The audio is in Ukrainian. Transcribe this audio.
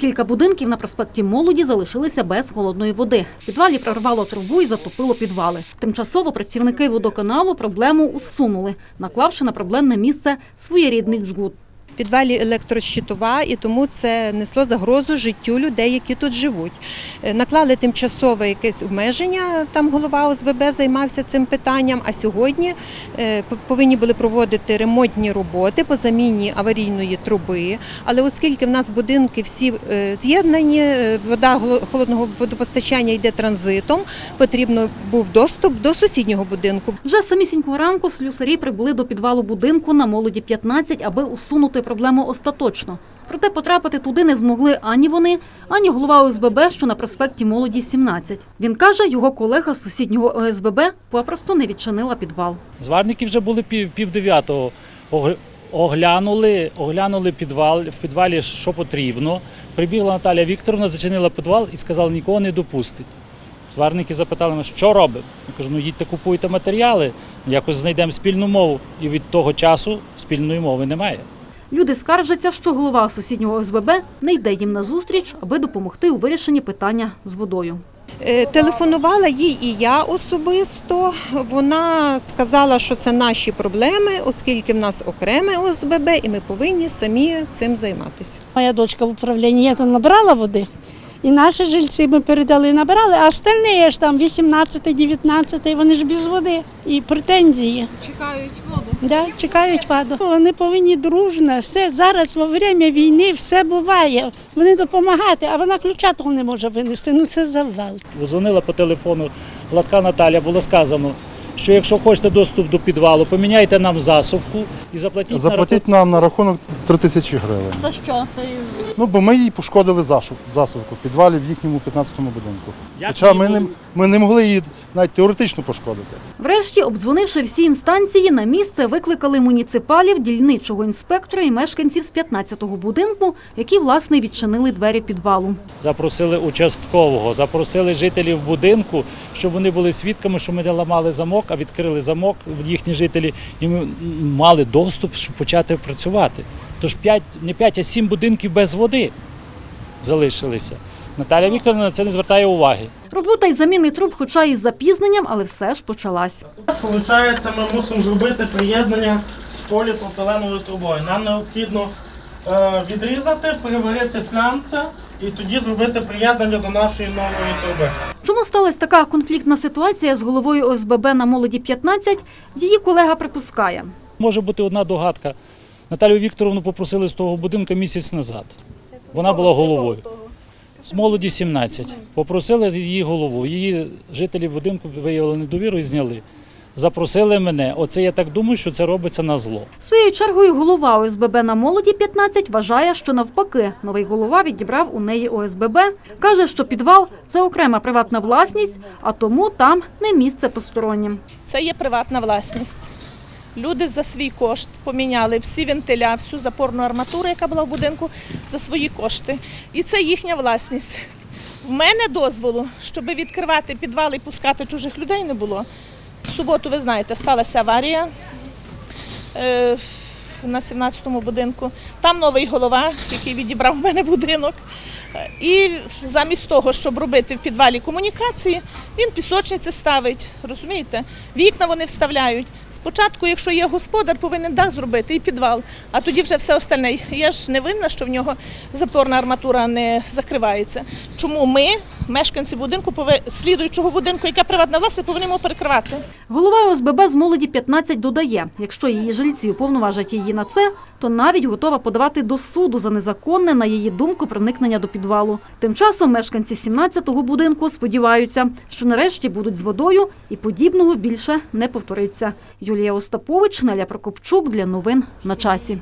Кілька будинків на проспекті Молоді залишилися без холодної води. В підвалі прорвало трубу і затопило підвали. Тимчасово працівники водоканалу проблему усунули, наклавши на проблемне місце своєрідний джгут. Підвалі електрощитова, і тому це несло загрозу життю людей, які тут живуть. Е, Наклали тимчасове якесь обмеження. Там голова ОСББ займався цим питанням. А сьогодні е, повинні були проводити ремонтні роботи по заміні аварійної труби. Але оскільки в нас будинки всі е, з'єднані, вода холодного водопостачання йде транзитом, потрібно був доступ до сусіднього будинку. Вже самісінького ранку слюсарі прибули до підвалу будинку на молоді 15, аби усунути проблему остаточно. Проте потрапити туди не змогли ані вони, ані голова ОСББ, що на проспекті Молоді 17. Він каже, його колега з сусіднього ОСББ попросту не відчинила підвал. Зварники вже були пів, пів дев'ятого. Ог- Оглянули, оглянули підвал, в підвалі що потрібно. Прибігла Наталя Вікторовна, зачинила підвал і сказала, нікого не допустить. Зварники запитали мене, що робимо. Я кажу, ну їдьте купуйте матеріали, якось знайдемо спільну мову. І від того часу спільної мови немає. Люди скаржаться, що голова сусіднього ОСББ не йде їм на зустріч, аби допомогти у вирішенні питання з водою. Е, Телефонувала їй і я особисто. Вона сказала, що це наші проблеми, оскільки в нас окреме ОСББ, і ми повинні самі цим займатися. Моя дочка в управлінні я то набрала води. І наші жильці ми передали, набрали, а остальні ж там 18, 19, вони ж без води і претензії. Чекають воду. Да, чекають ваду. Вони повинні дружно, все зараз во время війни все буває. Вони допомагати, а вона ключа того не може винести. Ну це завал. Дзвонила по телефону Гладка Наталя, було сказано, що якщо хочете доступ до підвалу, поміняйте нам засувку і заплатіть, на Заплатіть нам на рахунок 3 тисячі гривень. За що це? Ну, бо ми їй пошкодили засув- засувку в підвалі в їхньому 15-му будинку. Як Хоча ми її не, ми не могли її навіть теоретично пошкодити. Врешті, обдзвонивши всі інстанції, на місце викликали муніципалів, дільничого інспектора і мешканців з 15-го будинку, які, власне, відчинили двері підвалу. Запросили участкового, запросили жителів будинку, щоб вони були свідками, що ми не ламали замок, а відкрили замок їхні жителі, і ми мали доступ, щоб почати працювати. Тож 5, не 5, а 7 будинків без води залишилися. Наталя Вікторовна на це не звертає уваги. Робота із заміни труб, хоча і з запізненням, але все ж почалась. Получається, ми мусимо зробити приєднання з поліпропиленовою трубою. Нам необхідно е, відрізати, переварити флянце і тоді зробити приєднання до нашої нової труби. Чому сталася така конфліктна ситуація з головою ОСББ на молоді 15, її колега припускає. Може бути одна догадка. Наталю Вікторовну попросили з того будинку місяць назад. Вона була головою. З молоді 17. Попросили її голову. Її жителі будинку виявили недовіру і зняли. Запросили мене. Оце я так думаю, що це робиться на зло. Своєю чергою голова ОСББ на молоді 15 вважає, що навпаки новий голова відібрав у неї ОСББ. Каже, що підвал це окрема приватна власність, а тому там не місце постороннім. Це є приватна власність. Люди за свій кошт поміняли всі вентиля, всю запорну арматуру, яка була в будинку, за свої кошти. І це їхня власність. В мене дозволу, щоб відкривати підвал і пускати чужих людей, не було. Суботу, ви знаєте, сталася аварія е, на 17-му будинку. Там новий голова, який відібрав в мене будинок. І замість того, щоб робити в підвалі комунікації, він пісочниці ставить, розумієте? Вікна вони вставляють. Спочатку, якщо є господар, повинен дах зробити і підвал, а тоді вже все остальне. Я ж не винна, що в нього запорна арматура не закривається. Чому ми, мешканці будинку, слідуючого будинку, яка приватна власність, повинні його перекривати? Голова ОСББ з молоді 15 додає, якщо її жильці уповноважать її на це, то навіть готова подавати до суду за незаконне, на її думку, проникнення до підвалу. Тим часом мешканці 17-го будинку сподіваються, що нарешті будуть з водою і подібного більше не повториться. Юлія Остапович, Наля Прокопчук для новин на часі.